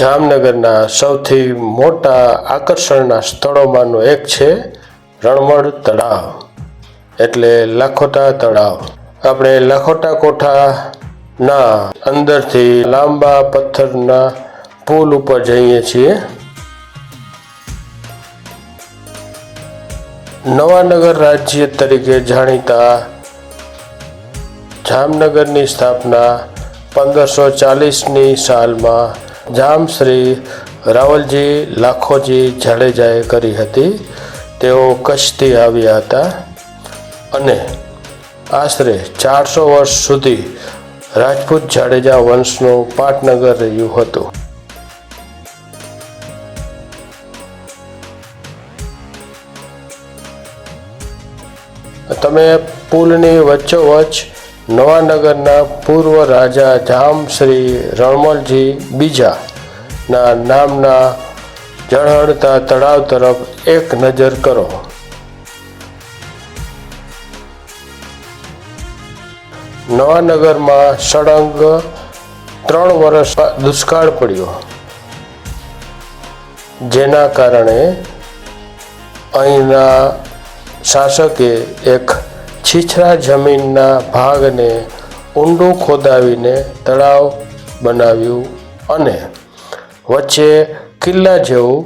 જામનગરના સૌથી મોટા આકર્ષણના સ્થળોમાંનું એક છે રણમળ તળાવ. એટલે લાખોટા તળાવ. આપણે લાખોટા કોઠાના અંદરથી લાંબા પથ્થરના પુલ ઉપર જઈએ છીએ. નવાનગર રાજ્ય તરીકે જાણીતા જામનગરની સ્થાપના પંદરસો ચાલીસની સાલમાં જામશ્રી રાવલજી લાખોજી જાડેજાએ કરી હતી. તેઓ કચ્છથી આવ્યા હતા અને આશરે ચારસો વર્ષ સુધી રાજપૂત જાડેજા વંશનું પાટનગર રહ્યું હતું. તમે પુલની વચ્ચોવચ્ચ નવાનગરના પૂર્વ રાજા જામ શ્રી રણમલજી બીજા ના નામના ઝળહળતા તળાવ તરફ એક નજર કરો. નવાનગરમાં સળંગ ત્રણ વર્ષ દુષ્કાળ પડ્યો. જેના કારણે અહીંના શાસકે એક છીછરા જમીનના ભાગને ઊંડું ખોદાવીને તળાવ બનાવ્યું અને વચ્ચે કિલ્લા જેવું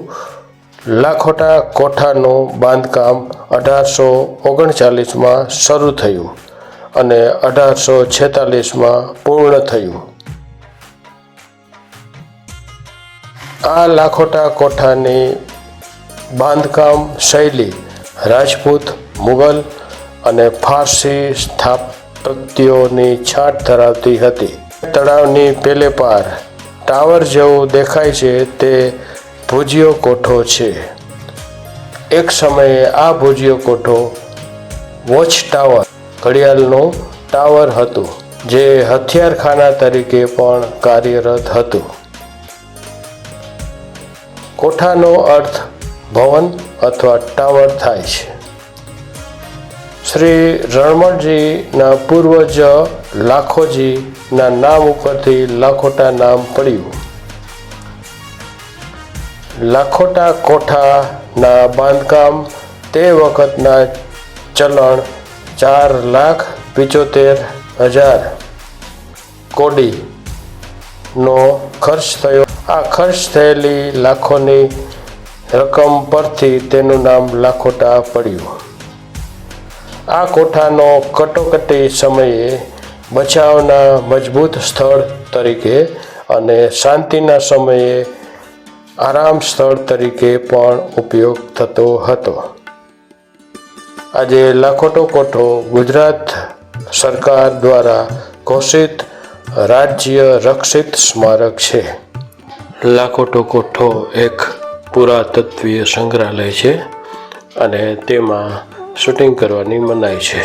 લાખોટા કોઠાનું બાંધકામ અઢારસો ઓગણચાલીસમાં શરૂ થયું અને અઢારસો છેતાલીસમાં પૂર્ણ થયું. આ લાખોટા કોઠાની બાંધકામ શૈલી રાજપૂત, મુગલ અને ફારસી સ્થાપત્યોની છાંટ ધરાવતી હતી. તળાવની પેલે પાર ટાવર જેવું દેખાય છે તે ભુજિયો કોઠો છે. એક સમયે આ ભુજિયો કોઠો વોચ ટાવર ઘડિયાળનું ટાવર હતું, જે હથિયારખાના તરીકે પણ કાર્યરત હતું. કોઠાનો અર્થ ભવન અથવા ટાવર થાય છે. શ્રી રણમણજીના પૂર્વજ લાખોજીના નામ ઉપરથી લાખોટા નામ પડ્યું. લાખોટા કોઠાના બાંધકામ તે વખતના ચલણ ચાર લાખ પિચોતેર હજાર કોડીનો ખર્ચ થયો. આ ખર્ચ થયેલી લાખોની રકમ પરથી તેનું નામ લાખોટા પડ્યું. આ કોઠાનો કટોકટી સમયે બચાવના મજબૂત સ્થળ તરીકે અને શાંતિના સમયે આરામ સ્થળ તરીકે પણ ઉપયોગ થતો હતો. આજે લાખોટો કોઠો ગુજરાત સરકાર દ્વારા ઘોષિત રાજ્ય રક્ષિત સ્મારક છે. લાખોટો કોઠો એક પુરાતત્વીય સંગ્રહાલય છે અને તેમાં શૂટિંગ કરવાની મનાઈ છે.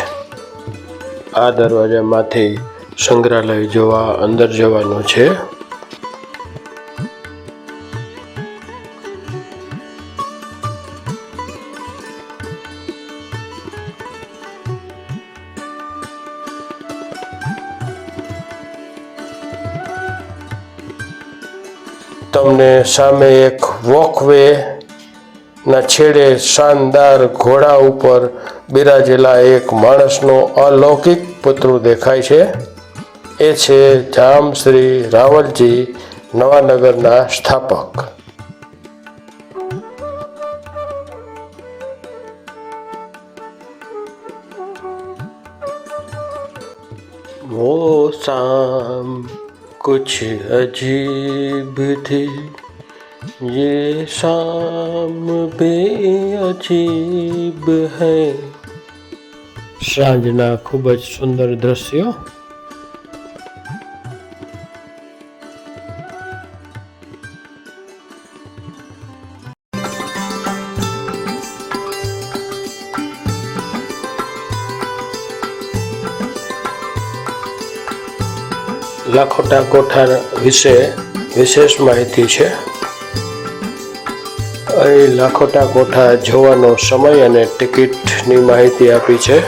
આ દરવાજામાંથી સંગ્રહાલય જોવા અંદર જવાનું છે. તમને સામે એક વોકવે ના છેડે શાનદાર ઘોડા ઉપર બિરાજેલા એક માણસનો અલૌકિક પુતળું દેખાય છે એ છે જામ શ્રી રાવલજી નવાનગરના સ્થાપક वो शाम कुछ अजीब थी ये शाम भी અજીબ હૈ સાંજના ખૂબ જ સુંદર દ્રશ્યો લાખોટા કોઠા વિશે વિશેષ માહિતી છે અહીં લાખોટા કોઠા જોવાનો સમય અને ટિકિટની માહિતી આપી છે.